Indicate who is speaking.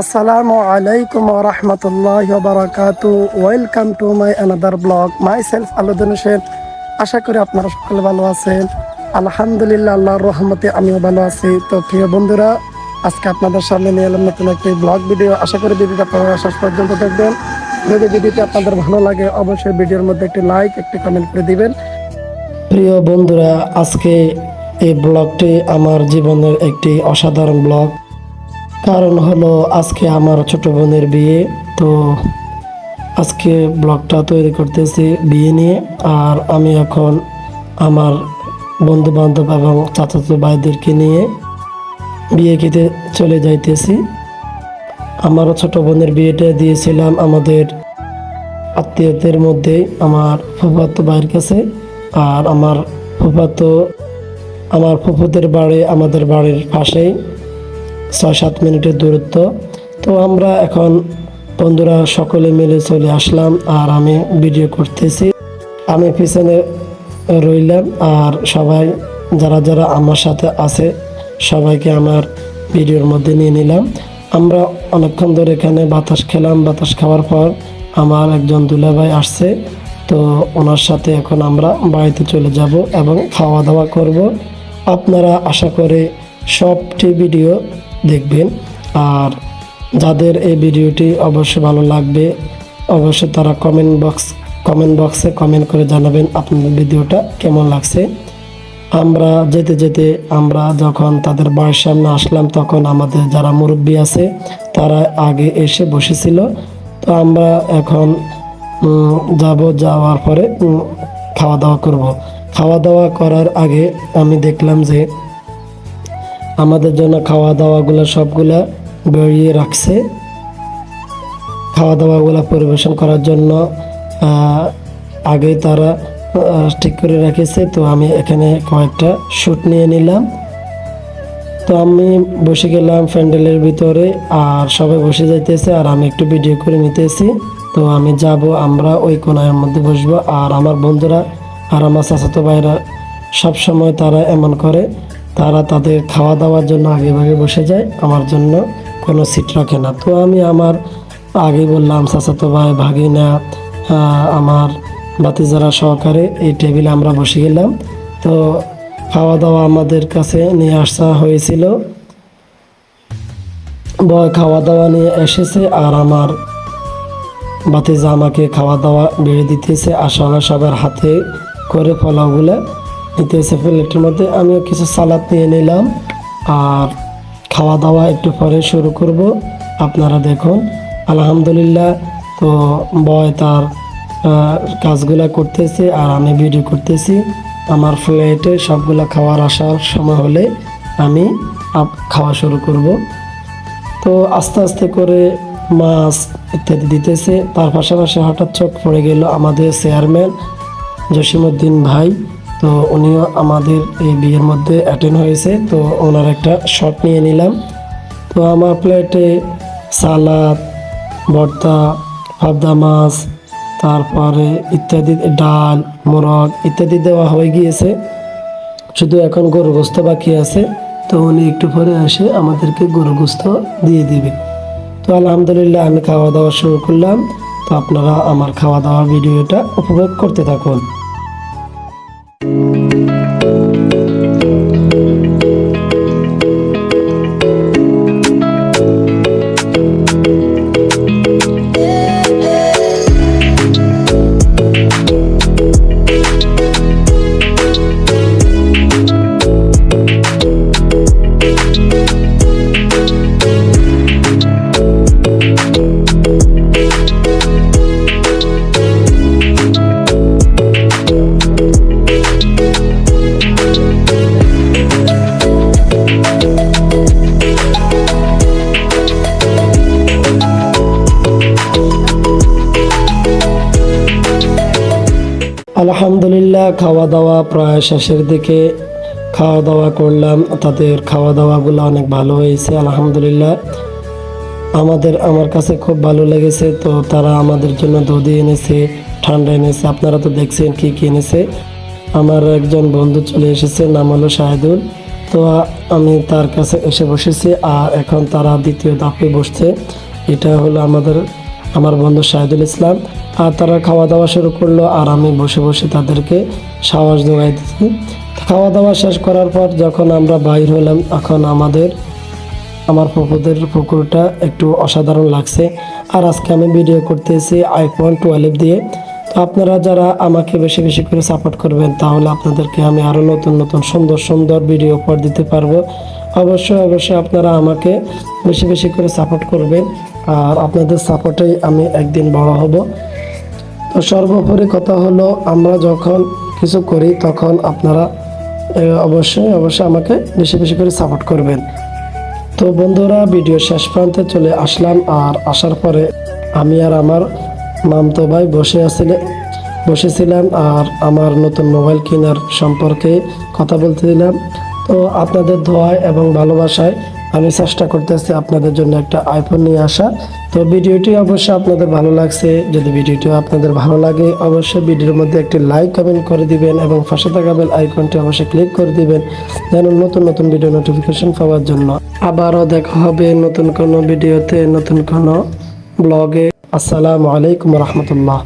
Speaker 1: আসসালামু আলাইকুম রহমতুল্লাহ বারাকাতু। Welcome to my another blog my self Aluddin Hossain. আশা করি আপনারা সকলে ভালো আছেন। আলহামদুলিল্লাহ, আল্লাহর রহমতে আমিও ভালো আছি। তো প্রিয় বন্ধুরা, আজকে আপনাদের সামনে নিয়ে এলাম নতুন একটি ব্লগ ভিডিও আশা করি ভিডিওটা আপনারা শেষ পর্যন্ত দেখবেন। যদি ভিডিওটি আপনাদের ভালো লাগে, অবশ্যই ভিডিওর মধ্যে একটি লাইক একটি কমেন্ট করে দিবেন। প্রিয় বন্ধুরা, আজকে এই ব্লগটি আমার জীবনের একটি অসাধারণ ব্লগ কারণ হলো আজকে আমার ছোট বোনের বিয়ে, তো আজকে ব্লগটা তৈরি করতেছি বিয়ে নিয়ে। আর আমি এখন আমার বন্ধু বান্ধব এবং চাচাতো ভাইদেরকে নিয়ে বিয়ে খেতে চলে যাইতেছি। আমারও ছোট বোনের বিয়েটা দিয়েছিলাম আমাদের আত্মীয়দের মধ্যে, আমার ফুফাতো ভাইয়ের কাছে। আর আমার ফুফাতো, আমার ফুফুদের বাড়ি আমাদের বাড়ির পাশেই। ছয় সাত মিনিটের দূরত্ব। তো আমরা এখন বন্ধুরা সকলে মিলে চলে আসলাম আর আমি ভিডিও করতেছি। আমি পিছনে রইলাম আর সবাই, যারা যারা আমার সাথে আছে, সবাইকে আমার ভিডিওর মধ্যে নিয়ে নিলাম। আমরা অনেকক্ষণ ধরে এখানে বাতাস খেলাম। বাতাস খাওয়ার পর আমার একজন দুলাভাই আসছে। তো ওনার সাথে এখন আমরা বাড়িতে চলে যাব এবং খাওয়া দাওয়া করব। আপনারা আশা করে সবটি ভিডিও দেখবেন। আর যাদের এই ভিডিওটি অবশ্যই ভালো লাগবে, অবশ্যই তারা কমেন্ট বক্স কমেন্ট বক্সে কমেন্ট করে জানাবেন আপনাদের ভিডিওটা কেমন লাগছে। আমরা যেতে যেতে আমরা যখন তাদের বাড়ির সামনে আসলাম, তখন আমাদের যারা মুরব্বী আছে, তারা আগে এসে বসেছিল। তো আমরা এখন যাব যাওয়ার পরে খাওয়া দাওয়া করব। খাওয়া দাওয়া করার আগে আমি দেখলাম যে আমাদের জন্য খাওয়া দাওয়াগুলো সবগুলা বেরিয়ে রাখছে। খাওয়া দাওয়াগুলো পরিবেশন করার জন্য আগেই তারা ঠিক করে রেখেছে। তো আমি এখানে কয়েকটা শ্যুট নিয়ে নিলাম। তো আমি বসে গেলাম প্যান্ডেলের ভিতরে, আর সবাই বসে যাইতেছে, আর আমি একটু ভিডিও করে নিতেছি। তো আমি যাব, আমরা ওই কোনার মধ্যে বসবো, আর আমার বন্ধুরা আর আমার চাচাতো ভাইরা সবসময় তারা এমন করে। তারা তাদের খাওয়া দাওয়ার জন্য আগে ভাগে বসে যায়, আমার জন্য কোনো সিট রাখে না। তো আমি আমার আগে বললাম চাচাতো ভাই, ভাগিনা আমার বাতিজারা সহকারে এই টেবিলে আমরা বসে গেলাম। তো খাওয়া দাওয়া আমাদের কাছে নিয়ে আসা হয়েছিল। বয় খাওয়া দাওয়া নিয়ে এসেছে আর আমার বাতিজা আমাকে খাওয়া দাওয়া বেড়ে দিতেছে আসলে সবার হাতে করে পোলাওগুলো। নিতেছে প্লেটের মধ্যে। আমিও কিছু সালাদ নিয়ে নিলাম। আর খাওয়া দাওয়া একটু পরে শুরু করব। আপনারা দেখুন, আলহামদুলিল্লাহ তো বয় তার কাজগুলা করতেছে আর আমি ভিডিও করতেছি। আমার ফ্লাইটে সবগুলা খাওয়ার আসার সময় হলে আমি খাওয়া শুরু করব। তো আস্তে আস্তে করে মাছ ইত্যাদি দিতেছে। তার পাশাপাশি হঠাৎ চোখ পড়ে গেল আমাদের চেয়ারম্যান জসিমউদ্দিন ভাই। তো উনিও আমাদের এই বিয়ের মধ্যে অ্যাটেন্ড হয়েছে, তো ওনার একটা শট নিয়ে নিলাম। তো আমার প্লেটে সালাদ ভর্তা, পাবদা মাছ, তারপরে ইত্যাদি, ডাল, মোরগ ইত্যাদি দেওয়া হয়ে গিয়েছে। শুধু এখন গরু গোস্ত বাকি আছে, তো উনি একটু পরে এসে আমাদেরকে গরু গোস্ত দিয়ে দিবে। তো আলহামদুলিল্লাহ আমি খাওয়া দাওয়া শুরু করলাম। তো আপনারা আমার খাওয়া দাওয়ার ভিডিওটা উপভোগ করতে থাকুন। আলহামদুলিল্লাহ খাওয়া দাওয়া প্রায় শেষের দিকে খাওয়া দাওয়া করলাম। তাদের খাওয়া দাওয়াগুলো অনেক ভালো হয়েছে, আলহামদুলিল্লাহ। আমাদের, আমার কাছে খুব ভালো লেগেছে। তো তারা আমাদের জন্য দধি এনেছে, ঠান্ডা এনেছে। আপনারা তো দেখছেন কি কী এনেছে। আমার একজন বন্ধু চলে এসেছে, নাম হলো শাহিদুল। তো আমি তার কাছে এসে বসেছি, আর এখন তারা দ্বিতীয় দাপে বসছে। এটা হলো আমাদের আমার বন্ধু শাহিদুল ইসলাম, আর তারা খাওয়া দাওয়া শুরু করল আর আমি বসে বসে তাদেরকে সাহস জোগাই দিচ্ছি। খাওয়া দাওয়া শেষ করার পর যখন আমরা বাইর হলাম এখন আমাদের, আমার পুকুরদের পুকুরটা একটু অসাধারণ লাগছে। আর আজকে আমি ভিডিও করতেছি আইফোন টুয়েলভ দিয়ে। তো আপনারা যারা আমাকে বেশি বেশি করে সাপোর্ট করবেন, তাহলে আপনাদেরকে আমি আরও নতুন নতুন, সুন্দর সুন্দর ভিডিও উপহার দিতে পারব। অবশ্যই অবশ্যই আপনারা আমাকে বেশি বেশি করে সাপোর্ট করবেন। আর আপনাদের সাপোর্টেই আমি একদিন বড় হব। তো সর্বোপরি কথা হলো, আমরা যখন কিছু করি, তখন আপনারা অবশ্যই অবশ্যই আমাকে বেশি বেশি করে সাপোর্ট করবেন। তো বন্ধুরা, ভিডিও শেষ প্রান্তে চলে আসলাম, আর আসার পরে আমি আর আমার মামতো ভাই বসে আসলে, বসেছিলাম, আর আমার নতুন মোবাইল কেনার সম্পর্কে কথা বলতেছিলাম তো আপনাদের দোয়ায় এবং ভালোবাসায় আমি চেষ্টা করতেছি আপনাদের জন্য একটা আইফোন নিয়ে আসা তো ভিডিওটি অবশ্যই আপনাদের ভালো লাগছে। যদি ভিডিওটি আপনাদের ভালো লাগে, অবশ্যই ভিডিওর মধ্যে একটি লাইক কমেন্ট করে দিবেন এবং পাশে থাকা বেল আইকনটি অবশ্যই ক্লিক করে দিবেন যেন নতুন নতুন ভিডিও নোটিফিকেশন পাওয়ার জন্য। আবারও দেখা হবে নতুন কোনো ভিডিওতে, নতুন কোনো ব্লগে আসসালামু আলাইকুম রহমতুল্লাহ।